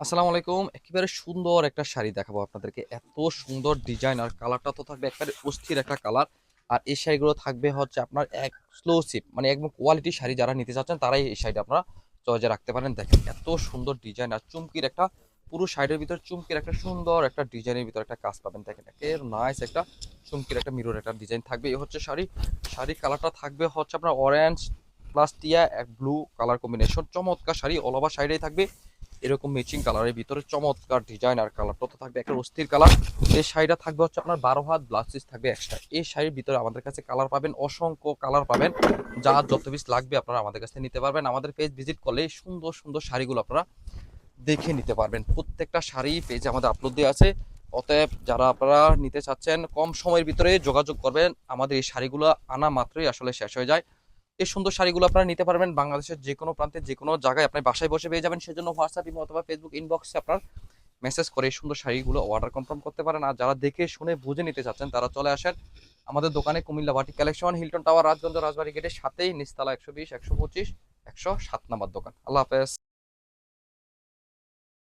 আসসালামু আলাইকুম। একেবারে সুন্দর একটা শাড়ি দেখাবো আপনাদেরকে। এত সুন্দর ডিজাইন আর কালারটা তো থাকবে একেবারে অস্থির একটা কালার আর এই শাড়িগুলো থাকবে হচ্ছে আপনার এক্সক্লুসিভ মানে একদম কোয়ালিটি শাড়ি যারা নিতে চাচ্ছেন, তারাই এই শাড়িটা আপনারা চয়েজে রাখতে পারেন। দেখেন এত সুন্দর ডিজাইন আর চুমকির একটা, পুরো শাড়ির ভিতর চুমকির একটা সুন্দর একটা ডিজাইনের ভিতর একটা কাজ পাবেন। দেখেন একের নাইস একটা চুমকির একটা মিরর একটা ডিজাইন থাকবে। এই হচ্ছে শাড়ি। শাড়ির কালারটা থাকবে হচ্ছে আপনার অরেঞ্জ প্লাস টিয়া, এক ব্লু কালার কম্বিনেশন চমৎকার শাড়ি অল ওভার শাড়িটাই থাকবে। এরকম ম্যাচিং কালারের ভিতরে চমৎকার ডিজাইন আর কালারটা তো থাকবে? একটা অস্থির কালার এই শাড়িটা থাকবে হচ্ছে আপনার বারো হাত ব্লাউজ পিস থাকবে এক্সট্রা এই শাড়ির ভিতরে আমাদের কাছে কালার পাবেন, অসংখ্য কালার পাবেন। যা যত পিস লাগবে আপনারা আমাদের কাছে নিতে পারবেন। আমাদের পেজ ভিজিট করলে সুন্দর সুন্দর শাড়িগুলো আপনারা দেখে নিতে পারবেন। প্রত্যেকটা শাড়ি পেজে আমাদের আপলোড দেওয়া আছে। অতএব যারা আপনারা নিতে চাচ্ছেন, কম সময়ের ভিতরে যোগাযোগ করবেন। আমাদের এই শাড়িগুলো আনা মাত্রই আসলে শেষ হয়ে যায়। এই সুন্দর শাড়িগুলো আপনারা নিতে পারবেন বাংলাদেশের যে কোনো প্রান্তে যে কোনো জায়গায় আপনি বাসায় বসে পেয়ে যাবেন। সেজন্য হোয়াটসঅ্যাপ ইমো অথবা ফেসবুক ইনবক্সে আপনার মেসেজ করে এই সুন্দর শাড়িগুলো অর্ডার কনফার্ম করতে পারেন। আর যারা দেখে শুনে বুঝে নিতে চাচ্ছেন, তারা চলে আসেন আমাদের দোকানে কুমিল্লা বাটি collection Hilton tower Rajganj Rajbari গেটের সাথেই নিস্তালা একশো বিশ, একশো পঁচিশ, একশো সাত নাম্বার দোকান। আল্লাহ হাফেজ।